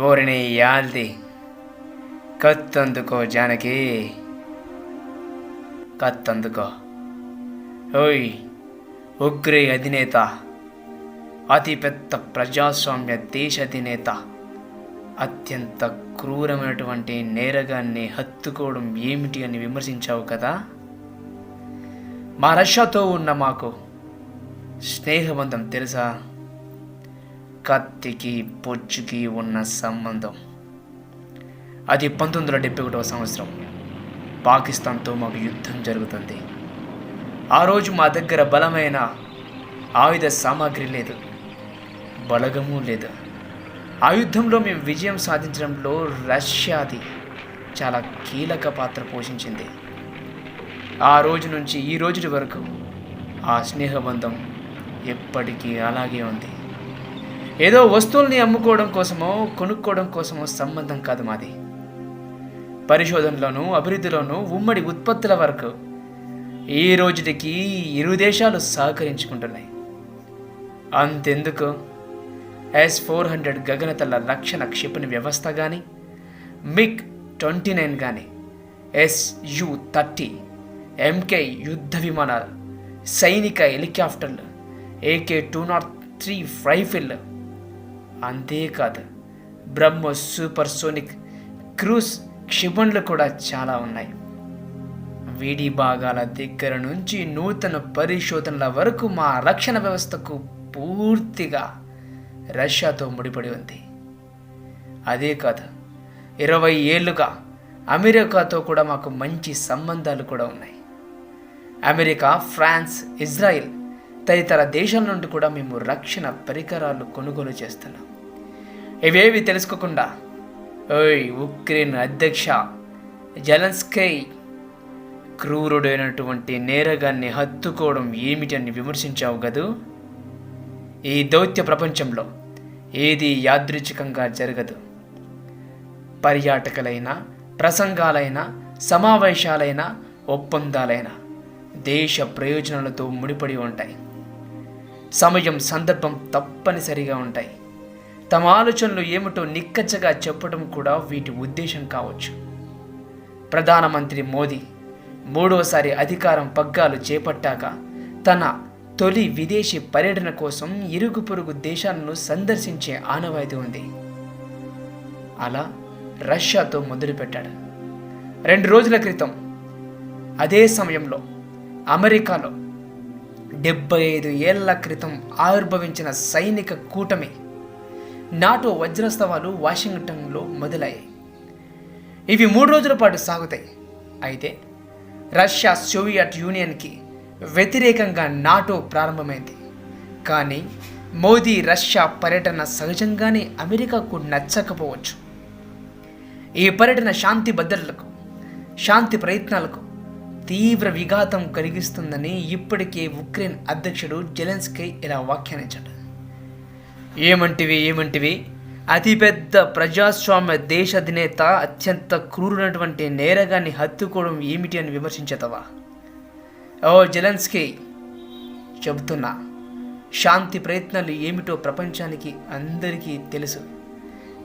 ఓరిని యాల్ది కత్తందుకో జానకి. కత్తందుకో. ఓయ్ ఉగ్రే అధినేత అతిపెద్ద ప్రజాస్వామ్య దేశ అధినేత. అత్యంత క్రూరమైనటువంటి నేరగాన్ని హత్తుకోవడం ఏమిటి అని విమర్శించావు కదా? మా రష్యాతో ఉన్న మాకు స్నేహబంధం తెలుసా? కత్తికి పొచ్చుకి ఉన్న సంబంధం. అది పంతొమ్మిది వందల డెబ్బై ఒకటవ సంవత్సరం. పాకిస్తాన్తో మాకు యుద్ధం జరుగుతుంది. ఆ రోజు మా దగ్గర బలమైన ఆయుధ సామాగ్రి లేదు. బలగము లేదు. ఆ యుద్ధంలో మేము విజయం సాధించడంలో రష్యాది చాలా కీలక పాత్ర పోషించింది. ఆ రోజు నుంచి ఈ రోజు వరకు ఆ స్నేహబంధం ఎప్పటికీ అలాగే ఉంది. ఏదో వస్తువుల్ని అమ్ముకోవడం కోసమో కొనుక్కోవడం కోసమో సంబంధం కాదు మాది. పరిశోధనలోనూ అభివృద్ధిలోనూ ఉమ్మడి ఉత్పత్తుల వరకు ఈ రోజుటికి ఇరు దేశాలు సహకరించుకుంటున్నాయి. అంతెందుకు? ఎస్ ఫోర్ హండ్రెడ్ గగనతల రక్షణ క్షిపణి వ్యవస్థ కానీ మిగ్ ట్వంటీ నైన్ కానీ ఎస్ యు థర్టీ ఎంకే యుద్ధ విమానాలు సైనిక హెలికాప్టర్లు AK two naught three rifle అంతేకాదు. బ్రహ్మ సూపర్ సోనిక్ క్రూజ్ క్షిపణులు కూడా చాలా ఉన్నాయి. వీడి భాగాల దగ్గర నుంచి నూతన పరిశోధనల వరకు మా రక్షణ వ్యవస్థకు పూర్తిగా రష్యాతో ముడిపడి ఉంది. అదే కాదు ఇరవై ఏళ్ళుగా అమెరికాతో కూడా మాకు మంచి సంబంధాలు కూడా ఉన్నాయి. అమెరికా ఫ్రాన్స్ ఇజ్రాయిల్ తదితర దేశాల నుండి కూడా మేము రక్షణ పరికరాలు కొనుగోలు చేస్తున్నాం. ఇవేవి తెలుసుకోకుండా? ఓయ్ ఉక్రెయిన్ అధ్యక్ష జలన్స్కై క్రూరుడైనటువంటి నేరగాన్ని హత్తుకోవడం ఏమిటని విమర్శించావు కదూ? ఈ దౌత్య ప్రపంచంలో ఏది యాదృచ్ఛికంగా జరగదు. పర్యాటకులైన ప్రసంగాలైన సమావేశాలైన ఒప్పందాలైన దేశ ప్రయోజనాలతో ముడిపడి ఉంటాయి. సమయం సందర్భం తప్పనిసరిగా ఉంటాయి. తమ ఆలోచనలు ఏమిటో నిక్కచ్చగా చెప్పడం కూడా వీటి ఉద్దేశం కావచ్చు. ప్రధానమంత్రి మోదీ మూడోసారి అధికారం పగ్గాలు చేపట్టాక తన తొలి విదేశీ పర్యటన కోసం ఇరుగు పొరుగు దేశాలను సందర్శించే ఆనవాయితీ ఉంది. అలా రష్యాతో మొదలుపెట్టాడు. రెండు రోజుల క్రితం అదే సమయంలో అమెరికాలో డెబ్బై ఐదు ఏళ్ళ క్రితం ఆవిర్భవించిన సైనిక కూటమి నాటో వజ్రస్తవాలు వాషింగ్టన్లో మొదలయ్యాయి. ఇవి మూడు రోజుల పాటు సాగుతాయి. అయితే రష్యా సోవియట్ యూనియన్కి వ్యతిరేకంగా నాటో ప్రారంభమైంది. కానీ మోదీ రష్యా పర్యటన సహజంగానే అమెరికాకు నచ్చకపోవచ్చు. ఈ పర్యటన శాంతి భద్రతలకు శాంతి ప్రయత్నాలకు తీవ్ర విఘాతం కలిగిస్తుందని ఇప్పటికే ఉక్రెయిన్ అధ్యక్షుడు జెలెన్స్కై ఇలా వ్యాఖ్యానించాడు. ఏమంటివి ఏమంటివి? అతిపెద్ద ప్రజాస్వామ్య దేశ అధినేత అత్యంత క్రూరునటువంటి నేరగాన్ని హత్తుకోవడం ఏమిటి అని విమర్శించేతవా? ఓ జెలెన్స్కీ చెబుతున్నా శాంతి ప్రయత్నాలు ఏమిటో ప్రపంచానికి అందరికీ తెలుసు.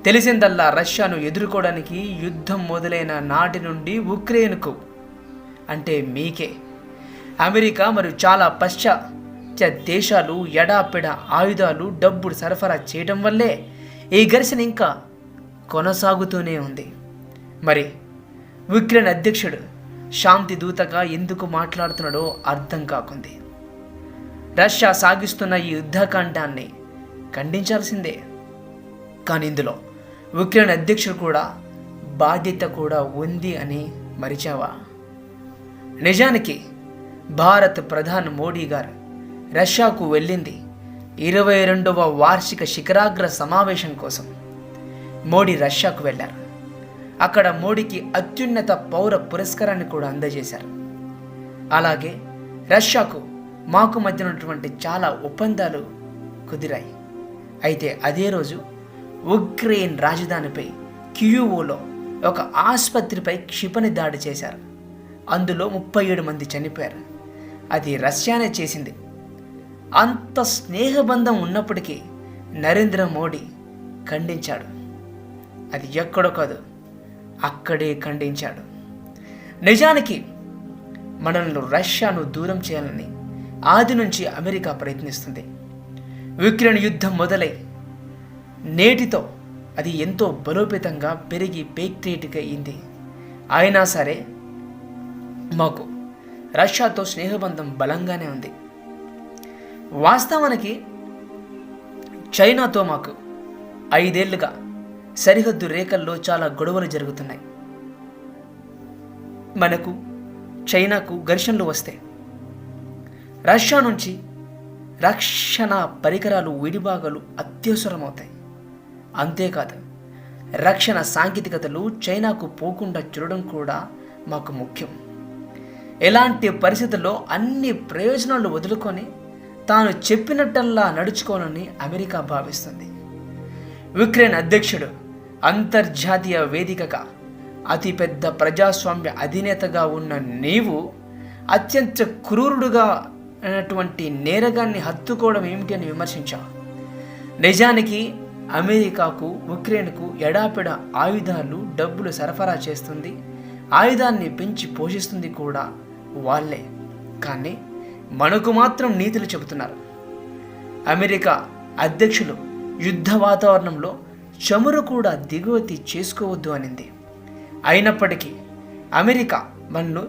తెలిసిందల్లా రష్యాను ఎదుర్కోవడానికి యుద్ధం మొదలైన నాటి నుండి ఉక్రెయిన్కు అంటే మీకే. అమెరికా మరియు చాలా పాశ్చాత్య దేశాలు ఎడాపెడ ఆయుధాలు డబ్బులు సరఫరా చేయడం వల్లే ఈ ఘర్షణ ఇంకా కొనసాగుతూనే ఉంది. మరి ఉక్రెయిన్ అధ్యక్షుడు శాంతి దూతగా ఎందుకు మాట్లాడుతున్నాడో అర్థం కాకుంది. రష్యా సాగిస్తున్న ఈ యుద్ధకాండాన్ని ఖండించాల్సిందే. కానీ ఇందులో ఉక్రెయిన్ అధ్యక్షుడు కూడా బాధ్యత కూడా ఉంది అని మరిచావా? నిజానికి భారత్ ప్రధాని మోడీ గారు రష్యాకు వెళ్ళింది. ఇరవై రెండవ వార్షిక శిఖరాగ్ర సమావేశం కోసం మోడీ రష్యాకు వెళ్ళారు. అక్కడ మోడీకి అత్యున్నత పౌర పురస్కారాన్ని కూడా అందజేశారు. అలాగే రష్యాకు మాకు మధ్య ఉన్నటువంటి చాలా ఒప్పందాలు కుదిరాయి. అయితే అదే రోజు ఉక్రెయిన్ రాజధానిపై క్యూఓలో ఒక ఆసుపత్రిపై క్షిపణి దాడి చేశారు. అందులో ముప్పై ఏడు మంది చనిపోయారు. అది రష్యానే చేసింది. అంత స్నేహబంధం ఉన్నప్పటికీ నరేంద్ర మోడీ ఖండించాడు. అది ఎక్కడో కాదు అక్కడే ఖండించాడు. నిజానికి మనల్ని రష్యాను దూరం చేయాలని ఆది నుంచి అమెరికా ప్రయత్నిస్తుంది. యుక్రెయిన్ యుద్ధం మొదలై నేటితో అది ఎంతో బలోపేతంగా పెరిగి పేక్టేట్గా అయింది. అయినా సరే మాకు రష్యాతో స్నేహబంధం బలంగానే ఉంది. వాస్తవానికి చైనాతో మాకు ఐదేళ్ళుగా సరిహద్దు రేఖల్లో చాలా గొడవలు జరుగుతున్నాయి. మనకు చైనాకు ఘర్షణలు వస్తాయి రష్యా నుంచి రక్షణ పరికరాలు విడిభాగాలు అత్యవసరమవుతాయి. అంతేకాదు రక్షణ సాంకేతికతలు చైనాకు పోకుండా చూడడం కూడా మాకు ముఖ్యం. ఎలాంటి పరిస్థితుల్లో అన్ని ప్రయోజనాలు వదులుకొని తాను చెప్పినట్టల్లా నడుచుకోవాలని అమెరికా భావిస్తుంది. యుక్రెయిన్ అధ్యక్షుడు అంతర్జాతీయ వేదికగా అతిపెద్ద ప్రజాస్వామ్య అధినేతగా ఉన్న నీవు అత్యంత క్రూరుడుగా అయినటువంటి నేరగాన్ని హత్తుకోవడం ఏమిటి అని విమర్శించావు. నిజానికి అమెరికాకు ఉక్రెయిన్కు ఎడాపెడ ఆయుధాలు డబ్బులు సరఫరా చేస్తుంది ఆయుధాన్ని పెంచి పోషిస్తుంది కూడా వాళ్ళే. కానీ మనకు మాత్రం నీతులు చెబుతున్నారు. అమెరికా అధ్యక్షులు యుద్ధ వాతావరణంలో చమురు కూడా దిగువతి చేసుకోవద్దు అనింది. అయినప్పటికీ అమెరికా మనను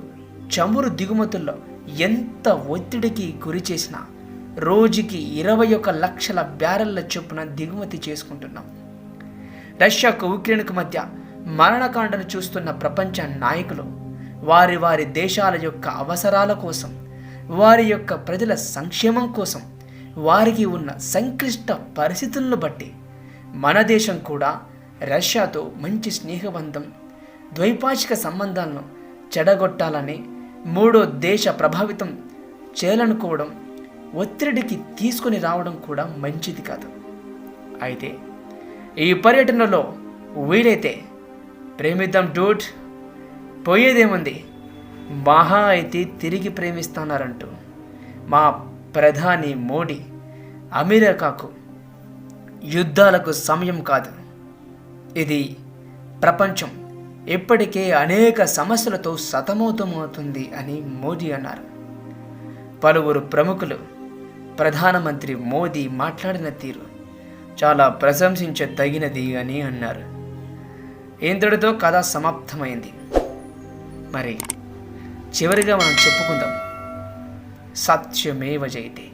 చమురు దిగుమతుల్లో ఎంత ఒత్తిడికి గురి చేసినా రోజుకి ఇరవై ఒక లక్షల బ్యారెల్ల చొప్పున దిగుమతి చేసుకుంటున్నాం. రష్యాకు ఉక్రెయిన్కు మధ్య మరణకాండను చూస్తున్న ప్రపంచ నాయకులు వారి వారి దేశాల యొక్క అవసరాల కోసం వారి యొక్క ప్రజల సంక్షేమం కోసం వారికి ఉన్న సంక్లిష్ట పరిస్థితులను బట్టి మన దేశం కూడా రష్యాతో మంచి స్నేహబంధం ద్వైపాక్షిక సంబంధాలను చెడగొట్టాలని మూడో దేశ ప్రభావితం చేయాలనుకోవడం ఒత్తిడికి తీసుకొని రావడం కూడా మంచిది కాదు. అయితే ఈ పర్యటనలో వీలైతే ప్రేమిద్దాం డూట్ పోయేదేముంది? మహా అయితే తిరిగి ప్రేమిస్తున్నారంటూ మా ప్రధాని మోడీ అమెరికాకు యుద్ధాలకు సమయం కాదు. ఇది ప్రపంచం ఇప్పటికే అనేక సమస్యలతో సతమతమవుతుంది అని మోదీ అన్నారు. పలువురు ప్రముఖులు ప్రధానమంత్రి మోదీ మాట్లాడిన తీరు చాలా ప్రశంసించదగినది అని అన్నారు. ఇంతటితో కథ సమాప్తమైంది. మరి చివరిగా మనం చెప్పుకుందాం. సత్యమేవ జయతే.